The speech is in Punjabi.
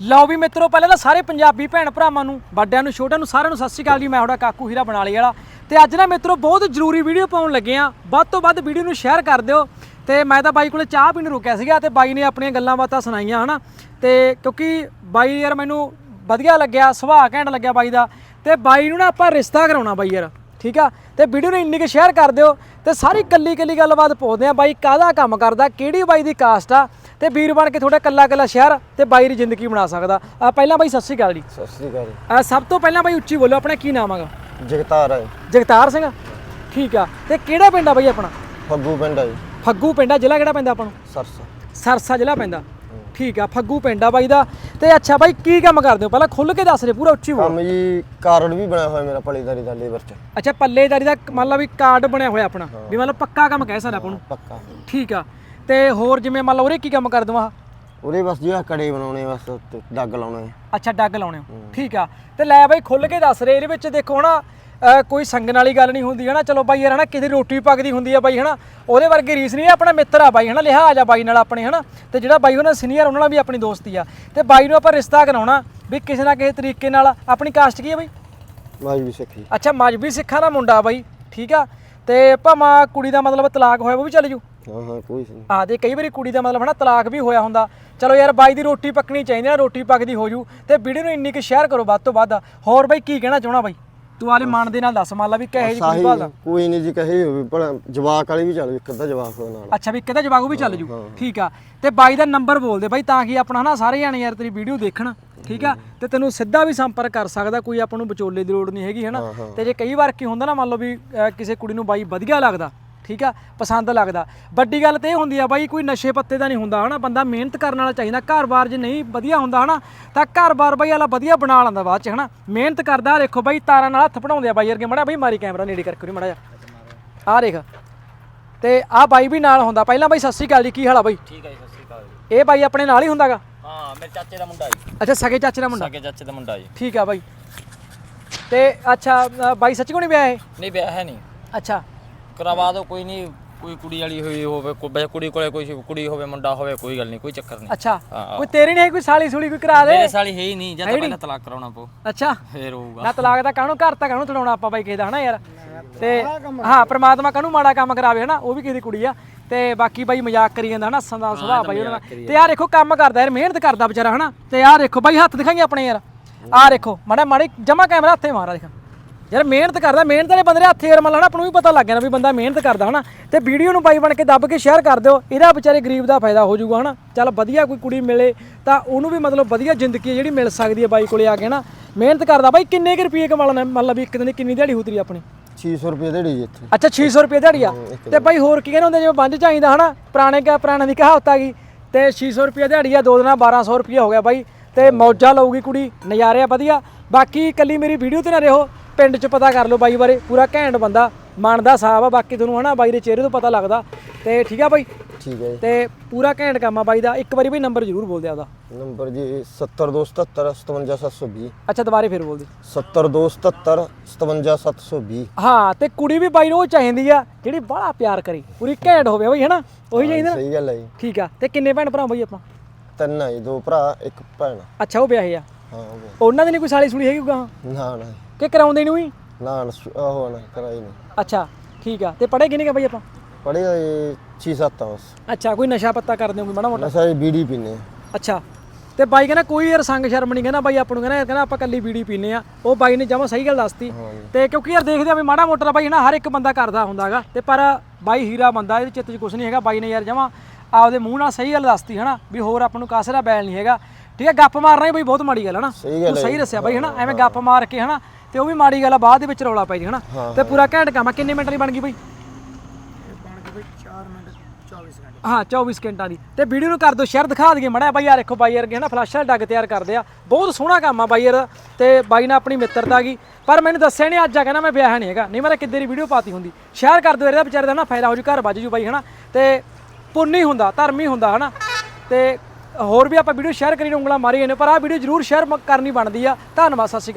ਲਓ ਵੀ ਮਿੱਤਰੋ, ਪਹਿਲਾਂ ਤਾਂ ਸਾਰੇ ਪੰਜਾਬੀ ਭੈਣ ਭਰਾਵਾਂ ਨੂੰ, ਵੱਡਿਆਂ ਨੂੰ, ਛੋਟਿਆਂ ਨੂੰ ਸਾਰਿਆਂ ਨੂੰ ਸਤਿ ਸ਼੍ਰੀ ਅਕਾਲ ਜੀ, ਮੈਂ ਤੁਹਾਡਾ ਕਾਕੂ ਹੀਰਾ ਬਣਾਲੀ ਵਾਲਾ। ਤੇ ਅੱਜ ਨਾ ਮਿੱਤਰੋ, ਬਹੁਤ ਜ਼ਰੂਰੀ ਵੀਡੀਓ ਪਾਉਣ ਲੱਗੇ ਆ ਵੱਧ ਤੋਂ ਵੱਧ ਵੀਡੀਓ ਨੂੰ ਸ਼ੇਅਰ ਕਰ ਦਿਓ। ਤੇ ਮੈਂ ਤਾਂ ਬਾਈ ਕੋਲੇ ਚਾਹ ਪੀਣ ਰੁਕਿਆ ਸੀਗਾ ਤੇ ਬਾਈ ਨੇ ਆਪਣੀਆਂ ਗੱਲਾਂ ਬਾਤਾਂ ਸੁਣਾਈਆਂ, ਹਨਾ? ਤੇ ਕਿਉਂਕਿ ਬਾਈ ਯਾਰ ਮੈਨੂੰ ਵਧੀਆ ਲੱਗਿਆ, ਸੁਭਾਅ ਘੈਂਟ ਲੱਗਿਆ ਬਾਈ ਦਾ। ਤੇ ਬਾਈ ਨੂੰ ਨਾ ਆਪਾਂ ਰਿਸ਼ਤਾ ਕਰਾਉਣਾ ਬਾਈ ਯਾਰ। ਠੀਕ ਆ? ਤੇ ਵੀਡੀਓ ਨੂੰ ਇੰਨੀ ਕੁ ਸ਼ੇਅਰ ਕਰ ਦਿਓ ਤੇ ਸਾਰੀ ਕੱਲੀ ਕੱਲੀ ਗੱਲਬਾਤ ਪੁੱਛਦੇ ਆ ਬਾਈ ਕਾਹਦਾ ਕੰਮ ਕਰਦਾ ਕਿਹੜੀ ਬਾਈ ਦੀ ਕਾਸਟ ਆ? ਤੇ ਵੀਰ ਬਣ ਕੇ ਥੋੜਾ ਕੱਲਾ ਕੱਲਾ ਸ਼ਹਿਰ ਤੇ ਬਾਈ ਦੀ ਜ਼ਿੰਦਗੀ ਬਣਾ ਸਕਦਾ। ਆ ਪਹਿਲਾਂ ਬਾਈ ਸਤਿ ਸ਼੍ਰੀ ਅਕਾਲ ਜੀ। ਸਤਿ ਸ੍ਰੀ ਅਕਾਲ ਆ ਸਭ ਤੋਂ ਪਹਿਲਾਂ ਬਾਈ ਉੱਚੀ ਬੋਲੋ ਆਪਣਾ ਕੀ ਨਾਮ ਹੈਗਾ? ਜਗਤਾਰ ਹੈ ਜਗਤਾਰ ਸਿੰਘ। ਠੀਕ ਆ। ਤੇ ਕਿਹੜਾ ਪਿੰਡ ਆ ਬਾਈ ਆਪਣਾ? ਫੱਗੂ ਪਿੰਡ ਹੈ ਜੀ, ਫੱਗੂ ਪਿੰਡ ਆ ਜ਼ਿਲ੍ਹਾ ਕਿਹੜਾ ਪੈਂਦਾ ਆਪਾਂ ਨੂੰ? ਸਰਸਾ। ਸਰਸਾ ਜ਼ਿਲ੍ਹਾ ਪੈਂਦਾ। ਠੀਕ ਆ ਫੱਗੂ ਪਿੰਡ ਆ ਬਾਈ ਦਾ। ਤੇ ਅੱਛਾ ਬਾਈ ਕੀ ਕੰਮ ਕਰਦੇ ਹੋ? ਪਹਿਲਾਂ ਖੁੱਲ ਕੇ ਦੱਸ ਦੇ ਪੂਰਾ ਉੱਚੀ ਬੋਲ। ਕੰਮ ਜੀ ਕਾਰਡ ਵੀ ਬਣਿਆ ਹੋਇਆ ਮੇਰਾ ਪਲੀਦਾਰੀ ਦਾ ਲੇਬਰ ਚ। ਅੱਛਾ ਪੱਲੇਦਾਰੀ ਦਾ ਮੰਨ ਲਾ ਵੀ ਕਾਰਡ ਬਣਿਆ ਹੋਇਆ ਆਪਣਾ ਵੀ ਮੰਨ ਲਓ ਪੱਕਾ ਕੰਮ ਕਹਿ ਸਕਦਾ ਆਪਾਂ ਨੂੰ। ਪੱਕਾ। ਠੀਕ ਆ। ਤੇ ਹੋਰ ਜਿਵੇਂ ਮੰਨ ਲਓ ਉਰੇ ਕੀ ਕੰਮ ਕਰਦੇ ਹੋ ਉਰੇ ਬਸ ਜੀ ਆਹ ਕੜੇ ਬਣਾਉਣੇ ਬਸ ਡੱਗ ਲਾਉਣੇ। ਅੱਛਾ ਡੱਗ ਲਾਉਣੇ ਠੀਕ ਆ। ਤੇ ਲੈ ਬਾਈ ਖੁੱਲ ਕੇ ਦੱਸ ਰਹੇ ਇਹਦੇ ਵਿੱਚ ਦੇਖੋ ਅਹ ਕੋਈ ਸੰਗਣ ਵਾਲੀ ਗੱਲ ਨਹੀਂ ਹੁੰਦੀ ਹਨਾ? ਚਲੋ ਬਾਈ ਯਾਰ ਹਨਾ ਕਿਸੇ ਦੀ ਰੋਟੀ ਪੱਕਦੀ ਹੁੰਦੀ ਆ ਬਾਈ ਹਨਾ? ਉਹਦੇ ਵਰਗੀ ਰੀਸ ਨਹੀਂ ਆਪਣਾ ਮਿੱਤਰ ਆ ਬਾਈ ਹਨਾ? ਲਿਹਾਜ਼ ਆ ਬਾਈ ਨਾਲ ਆਪਣੇ ਹਨਾ? ਤੇ ਜਿਹੜਾ ਬਾਈ ਉਹਨਾਂ ਸੀਨੀਅਰ ਉਹਨਾਂ ਨਾਲ ਵੀ ਆਪਣੀ ਦੋਸਤੀ ਆ। ਤੇ ਬਾਈ ਨੂੰ ਆਪਾਂ ਰਿਸ਼ਤਾ ਕਰਾਉਣਾ ਵੀ ਕਿਸੇ ਨਾ ਕਿਸੇ ਤਰੀਕੇ ਨਾਲ। ਆਪਣੀ ਕਾਸਟ ਕੀ ਆ ਬਾਈ? ਮਾਜ ਵੀ ਸਿੱਖੀ। ਅੱਛਾ ਮਜਬੀ ਸਿੱਖਾਂ ਦਾ ਮੁੰਡਾ ਬਾਈ ਠੀਕ ਆ? ਤੇ ਭਾਵੇਂ ਕੁੜੀ ਦਾ ਮਤਲਬ ਤਲਾਕ ਹੋਇਆ ਉਹ ਵੀ ਚੱਲ ਜੂ? ਹਾਂ ਹਾਂ ਕੋਈ ਨਹੀਂ। ਆ ਤੇ ਕਈ ਵਾਰੀ ਕੁੜੀ ਦਾ ਮਤਲਬ ਹਨਾ ਤਲਾਕ ਵੀ ਹੋਇਆ ਹੁੰਦਾ। ਚਲੋ ਯਾਰ ਬਾਈ ਦੀ ਰੋਟੀ ਪੱਕਣੀ ਚਾਹੀਦੀ ਨਾ ਰੋਟੀ ਪੱਕਦੀ ਹੋ ਜੂ। ਤੇ ਵੀਡੀਓ ਨੂੰ ਇੰਨੀ ਕੁ ਸ਼ੇਅਰ ਕਰੋ ਵੱਧ ਤੋਂ ਵੱਧ। ਹੋਰ ਬਾਈ ਕੀ ਕਹਿਣਾ ਚਾਹਣਾ ਬਾਈ? ਤੂੰ ਆਲੇ ਮਨ ਦੇ ਨਾਲ ਦੱਸ ਮੰਨ ਲਾ ਵੀ ਕਹੇ ਜੀ ਸਾਹੀ ਭਾਲਦਾ ਕੋਈ ਨਹੀਂ ਜੀ ਕਹੇ ਹੋਵੇ ਪਰ ਜਵਾਕ ਵਾਲੀ ਵੀ ਚੱਲ ਇੱਕ ਅੱਧਾ ਜਵਾਕ ਹੋਣ ਨਾਲ। ਅੱਛਾ ਵੀ ਕਿਤੇ ਜਵਾਗੂ ਵੀ ਚੱਲ ਜੂ। ਠੀਕ ਆ। ਤੇ ਬਾਈ ਦਾ ਨੰਬਰ ਬੋਲ ਦੇ ਬਾਈ ਤਾਂ ਕਿ ਆਪਣਾ ਹਨਾ ਸਾਰੇ ਜਾਣੇ ਯਾਰ ਤੇਰੀ ਵੀਡੀਓ ਦੇਖਣ ਠੀਕ ਆ? ਤੇ ਤੈਨੂੰ ਸਿੱਧਾ ਵੀ ਸੰਪਰਕ ਕਰ ਸਕਦਾ ਕੋਈ ਆਪਾਂ ਨੂੰ ਵਿਚੋਲੇ ਦੀ ਲੋੜ ਨਹੀਂ ਹੈਗੀ ਹਨਾ? ਤੇ ਜੇ ਕਈ ਵਾਰ ਕੀ ਹੁੰਦਾ ਨਾ ਮੰਨ ਲਓ ਵੀ ਕਿਸੇ ਕੁੜੀ ਨੂੰ ਬਾਈ ਵਧੀਆ ਲੱਗਦਾ ਠੀਕ ਆ? ਪਸੰਦ ਲੱਗਦਾ। ਵੱਡੀ ਗੱਲ ਤੇ ਇਹ ਹੁੰਦੀ ਆ ਬਾਈ ਕੋਈ ਨਸ਼ੇ ਪੱਤੇ ਦਾ ਨਹੀਂ ਹੁੰਦਾ ਹਨਾ? ਬੰਦਾ ਮਿਹਨਤ ਕਰਨ ਵਾਲਾ ਚਾਹੀਦਾ। ਘਰ-ਬਾਰ ਜੇ ਨਹੀਂ ਵਧੀਆ ਹੁੰਦਾ ਹਨਾ? ਤਾਂ ਘਰ-ਬਾਰ ਬਾਈ ਵਾਲਾ ਵਧੀਆ ਬਣਾ ਲੈਂਦਾ ਬਾਅਦ ਚ ਹਨਾ? ਮਿਹਨਤ ਕਰਦਾ ਦੇਖੋ ਬਾਈ ਤਾਰਾਂ ਨਾਲ ਹੱਥ ਪੜਾਉਂਦੇ ਆ ਬਾਈ ਵਰਗੇ। ਮੜਾ ਬਾਈ ਮਾਰੀ ਕੈਮਰਾ ਨੇੜੇ ਕਰਕੇ ਮੜਾ ਜਾ ਆਹ ਦੇਖ। ਤੇ ਆਹ ਬਾਈ ਵੀ ਨਾਲ ਹੁੰਦਾ। ਪਹਿਲਾਂ ਬਾਈ ਸਤਿ ਸ਼੍ਰੀ ਅਕਾਲ ਜੀ ਕੀ ਹਾਲ ਆ ਬਾਈ? ਠੀਕ ਹੈ ਜੀ ਸਤਿ ਸ੍ਰੀ ਅਕਾਲ ਜੀ। ਇਹ ਬਾਈ ਆਪਣੇ ਨਾਲ ਹੀ ਹੁੰਦਾਗਾ ਹਾਂ ਮੇਰੇ ਚਾਚੇ ਦਾ ਮੁੰਡਾ ਜੀ। ਅੱਛਾ ਸਗੇ ਚਾਚੇ ਦਾ ਮੁੰਡਾ? ਸਕੇ ਚਾਚੇ ਦਾ ਮੁੰਡਾ ਜੀ। ਠੀਕ ਆ ਬਾਈ। ਤੇ ਅੱਛਾ ਬਾਈ ਸੱਚ ਕੋਣੀ ਵਿਆਹ ਹੈ ਨਹੀਂ ਵਿਆਹ ਹੈ ਨਹੀਂ। ਅੱਛਾ। ਕਰਵਾ ਦੋ ਕੋਈ ਨਹੀਂ ਕੋਈ ਕੁੜੀ ਵਾਲੀ ਹੋਈ ਹੋਵੇ ਕੋਈ ਕੁੜੀ ਕੋਲੇ ਕੋਈ ਕੁੜੀ ਹੋਵੇ ਮੁੰਡਾ ਹੋਵੇ ਕੋਈ ਗੱਲ ਨਹੀਂ ਕੋਈ ਚੱਕਰ ਨਹੀਂ ਅੱਛਾ ਹਾਂ। ਕੋਈ ਤੇਰੀ ਨਹੀਂ ਕੋਈ ਸਾਲੀ ਸੁਲੀ ਕੋਈ ਕਰਾ ਦੇ। ਮੇਰੇ ਸਾਲੀ ਹੈ ਹੀ ਨਹੀਂ ਜਦ ਤੱਕ ਪਹਿਲਾਂ ਤਲਾਕ ਕਰਾਉਣਾ ਪਊ। ਅੱਛਾ। ਫੇਰ ਹੋਊਗਾ। ਨਾ ਤਲਾਕ ਦਾ ਕਾਹਨੂੰ ਘਰ ਤਾਂ ਕਾਹਨੂੰ ਤੜਾਉਣਾ ਆਪਾਂ ਬਾਈ ਕਿਸੇ ਦਾ ਹਨਾ ਯਾਰ? ਤੇ ਹਾਂ ਪ੍ਰਮਾਤਮਾ ਕਾਹਨੂੰ ਮਾੜਾ ਕੰਮ ਕਰਾਵੇ ਹਨਾ? ਉਹ ਵੀ ਕਿਸੇ ਦੀ ਕੁੜੀ ਆ। ਤੇ ਬਾਕੀ ਬਾਈ ਮਜ਼ਾਕ ਕਰੀ ਜਾਂਦਾ ਹਨਾ? ਹੱਸਣ ਦਾ ਸੁਭਾਅ ਬਾਈ ਉਹਨਾਂ ਦਾ ਤੇ ਆਹ ਦੇਖੋ ਕੰਮ ਕਰਦਾ ਯਾਰ ਮਿਹਨਤ ਕਰਦਾ ਵਿਚਾਰਾ ਹਨਾ? ਤੇ ਆਹ ਦੇਖੋ ਬਾਈ ਹੱਥ ਦਿਖਾਈ ਆਪਣੇ ਯਾਰ। ਆਹ ਦੇਖੋ ਮਾੜਾ ਮਾੜੀ ਜਮਾ ਕੈਮਰਾ ਹੱਥੇ ਮਾਰਾ ਦੇਖ। ਯਾਰ ਮਿਹਨਤ ਕਰਦਾ ਮਿਹਨਤ ਵਾਲੇ ਬੰਦੇ ਦੇ ਹੱਥੇ ਯਾਰ ਨਾ ਆਪਾਂ ਨੂੰ ਵੀ ਪਤਾ ਲੱਗ ਗਿਆ ਨਾ ਵੀ ਬੰਦਾ ਮਿਹਨਤ ਕਰਦਾ ਹਨਾ? ਤੇ ਵੀਡੀਓ ਨੂੰ ਬਾਈ ਬਣ ਕੇ ਦੱਬ ਕੇ ਸ਼ੇਅਰ ਕਰ ਦਿਓ ਇਹਦਾ ਵਿਚਾਰੇ ਗਰੀਬ ਦਾ ਫਾਇਦਾ ਹੋ ਜਾਊਗਾ ਹਨਾ? ਚੱਲ ਵਧੀਆ ਕੋਈ ਕੁੜੀ ਮਿਲੇ ਤਾਂ ਉਹਨੂੰ ਵੀ ਮਤਲਬ ਵਧੀਆ ਜ਼ਿੰਦਗੀ ਜਿਹੜੀ ਮਿਲ ਸਕਦੀ ਹੈ ਬਾਈ ਕੋਲੇ ਆ ਕੇ ਨਾ ਮਿਹਨਤ ਕਰਦਾ ਬਾਈ ਕਿੰਨੇ ਕੁ ਰੁਪਏ ਕਮਾ ਲੈਣਾ ਵੀ ਇੱਕ ਦਿਨ ਦੀ ਕਿੰਨੀ ਦਿਹਾੜੀ ਹੁੰਦੀ ਆਪਣੀ? 600 ਰੁਪਏ ਦੇੜੀ ਜੀ ਇੱਥੇ। ਅੱਛਾ 600 ਰੁਪਏ ਦਿਹਾੜੀ ਆ ਤੇ ਬਾਈ ਹੋਰ ਕੀ ਕਹਿੰਦੇ ਹੁੰਦੇ ਜਿਵੇਂ ਬੰਜ ਚਾਹੀਦਾ ਹਨਾ? ਪੁਰਾਣੇ ਕਾ ਪੁਰਾਣੇ ਦੀ ਕਹਾਵਤ ਆ ਗਈ। ਤੇ 600 ਰੁਪਏ ਦਿਹਾੜੀ ਆ ਦੋ ਦਿਨਾਂ 1200 ਰੁਪਏ ਹੋ ਗਿਆ ਬਾਈ। ਤੇ ਮੌਜਾਂ ਲਊਗੀ ਕੁੜੀ ਨਜ਼ਾਰੇ ਆ ਵਧੀਆ। ਬਾਕੀ ਕੱਲੀ ਮੇਰੀ ਵੀਡੀਓ ਤੇ ਨਾ ਰਹੋ। ਪਿੰਡ 'ਚ ਪਤਾ ਕਰ ਲਓ ਬਾਈ ਬਾਰੇ ਪੂਰਾ ਘੈਂਟ ਬੰਦਾ ਮਨ ਦਾ ਸਾਫ਼ ਆ ਬਾਕੀ ਤੁਹਾਨੂੰ ਹਨਾ ਬਾਈ ਦੇ ਚਿਹਰੇ ਤੋਂ ਪਤਾ ਲੱਗਦਾ। ਤੇ ਠੀਕ ਆ ਬਾਈ? ਠੀਕ ਹੈ ਤੇ ਪੂਰਾ ਘੈਂਟ ਕੰਮ ਆ ਬਾਈ ਦਾ ਇੱਕ ਵਾਰੀ ਬਾਈ ਨੰਬਰ ਜ਼ਰੂਰ ਬੋਲ ਦਿਆ ਉਹਦਾ। ਨੰਬਰ ਜੀ 70277 57720 ਅੱਛਾ ਦੁਬਾਰੇ ਫਿਰ ਬੋਲ ਦੇ। 70277 57720 ਹਾਂ ਤੇ ਕੁੜੀ ਵੀ ਬਾਈ ਨੂੰ ਉਹ ਚਾਹੀਦੀ ਆ ਜਿਹੜੀ ਬੜਾ ਪਿਆਰ ਕਰੇ ਪੂਰੀ ਘੈਂਟ ਹੋਵੇ ਬਾਈ ਹਨਾ? ਉਹੀ ਚਾਹੀਦਾ ਨਾ? ਸਹੀ ਗੱਲ ਹੈ ਜੀ। ਠੀਕ ਆ ਤੇ ਕਿੰਨੇ ਭੈਣ ਭਰਾ ਬਾਈ ਆਪਾਂ? ਤਿੰਨ ਆ ਜੀ ਦੋ ਭਰਾ ਇੱਕ ਭੈਣ। ਅੱਛਾ ਉਹ ਵਿਆਹੇ ਆ। ਹਾਂ ਹੋ ਗਿਆ ਉਹਨਾਂ ਦੀ ਨਹੀਂ ਕੋਈ ਸਾਲੀ ਸੁਣੀ ਹੈਗੀ ਗਾਂ ਨਾ ਨਾ ਕਿ ਕਰਾਉਂਦੇ ਨਹੀਂ ਉਹੀ ਨਾ ਨਾ ਸੁ- ਆਹੋ ਨਾ ਕਰਾਈ ਨਹੀਂ। ਅੱਛਾ ਠੀਕ ਆ। ਤੇ ਪੜੇ ਕਿੰਨੇ ਕਾ ਬਾਈ ਆਪਾਂ? ਪੜੇਗਾ 6-7 ਆ ਬਸ। ਅੱਛਾ ਕੋਈ ਨਸ਼ਾ ਪੱਤਾ ਕਰਦੇ ਹੋ ਕੋਈ ਮਾੜਾ ਮੋਟਾ? ਨਸ਼ਾ ਇਹ ਬੀੜੀ ਪੀਨੇ। ਅੱਛਾ। ਤੇ ਬਾਈ ਕਹਿੰਦਾ ਕੋਈ ਯਾਰ ਸੰਗ ਸ਼ਰਮ ਨਹੀਂ ਕਹਿੰਦਾ ਬਾਈ ਆਪਾਂ ਨੂੰ ਕਹਿੰਦਾ ਕਹਿੰਦਾ ਆਪਾਂ ਕੱਲੀ ਬੀੜੀ ਪੀਨੇ ਆ। ਉਹ ਬਾਈ ਨੇ ਜਮਾ ਸਹੀ ਗੱਲ ਦੱਸਤੀ। ਤੇ ਕਿਉਂਕਿ ਯਾਰ ਦੇਖਦੇ ਆ ਵੀ ਮਾੜਾ ਮੋਟਾ ਬਾਈ ਨਾ ਹਰ ਇੱਕ ਬੰਦਾ ਕਰਦਾ ਹੁੰਦਾਗਾ। ਤੇ ਪਰ ਬਾਈ ਹੀਰਾ ਬੰਦਾ ਇਹਦੇ ਚਿੱਤ 'ਚ ਕੁਝ ਨਹੀਂ ਹੈਗਾ। ਬਾਈ ਨੇ ਯਾਰ ਜਮਾ ਆਪਦੇ ਮੂੰਹ ਨਾਲ ਸਹੀ ਗੱਲ ਦੱਸਤੀ ਹਨਾ ਵੀ ਹੋਰ ਆਪਾਂ ਨੂੰ ਕਾਸੇ ਦਾ ਬੈਲ ਨਹੀਂ ਹੈਗਾ। ਠੀਕ ਹੈ ਗੱਪ ਮਾਰਨਾ ਹੀ ਬਾਈ ਬਹੁਤ ਮਾੜੀ ਗੱਲ ਹੈ ਨਾ। ਸਹੀ ਗੱਲ ਸਹੀ ਦੱਸਿਆ ਬਾਈ ਹਨਾ? ਐਵੇਂ ਗੱਪ ਮਾਰ ਕੇ ਹਨਾ? ਤੇ ਉਹ ਵੀ ਮਾੜੀ ਗੱਲ ਆ ਬਾਅਦ ਦੇ ਵਿੱਚ ਰੌਲਾ ਪੈ ਜੀ ਹਨਾ? ਤੇ ਪੂਰਾ ਘੈਂਟ ਕੰਮ ਆ। ਕਿੰਨੇ ਮਿੰਟ ਦੀ ਬਣ ਗਈ ਬਾਈ? ਹਾਂ 24 ਘੰਟਾ ਦੀ। ਤੇ ਵੀਡੀਓ ਨੂੰ ਕਰ ਦਿਓ ਸ਼ੇਅਰ ਦਿਖਾ ਦਈਏ ਮੜਾ ਬਾਈ ਯਾਰ ਦੇਖੋ ਬਾਈ ਯਾਰ ਨਾ ਫਲਾਸ਼ਾਂ ਦਾ ਡੱਗ ਤਿਆਰ ਕਰਦੇ ਆ। ਬਹੁਤ ਸੋਹਣਾ ਕੰਮ ਆ ਬਾਈ ਯਾਰ। ਤੇ ਬਾਈ ਨਾਲ ਆਪਣੀ ਮਿੱਤਰਤਾ ਗਈ ਪਰ ਮੈਨੂੰ ਦੱਸਿਆ ਨਹੀਂ ਅੱਜ ਆ ਕਹਿੰਦਾ ਮੈਂ ਵਿਆਹ ਨਹੀਂ ਹੈਗਾ। ਨਹੀਂ ਮੈਂ ਕਿੱਦੇ ਦੀ ਵੀਡੀਓ ਪਾਤੀ ਹੁੰਦੀ। ਸ਼ੇਅਰ ਕਰ ਦਿਓ ਇਹਦਾ ਵਿਚਾਰੇ ਦਾ ਨਾ ਫਾਇਦਾ ਹੋ ਜੂ ਘਰ ਵੱਜ ਜੂ ਬਾਈ ਹਨਾ? ਤੇ ਪੁੰਨ ਹੁੰਦਾ ਧਰਮ ਹੀ ਹੁੰਦਾ ਹਨਾ? ਤੇ ਹੋਰ ਵੀ ਆਪਾਂ ਵੀਡੀਓ ਸ਼ੇਅਰ ਕਰੀ ਉਂਗਲਾਂ ਮਾਰੀ ਨੇ ਪਰ ਆਹ ਵੀਡੀਓ ਜ਼ਰੂਰ ਸ਼ੇਅਰ ਕਰਨੀ ਬਣਦੀ ਆ। ਧੰਨਵਾਦ, ਸਤਿ ਸ਼੍ਰੀ ਅਕਾਲ।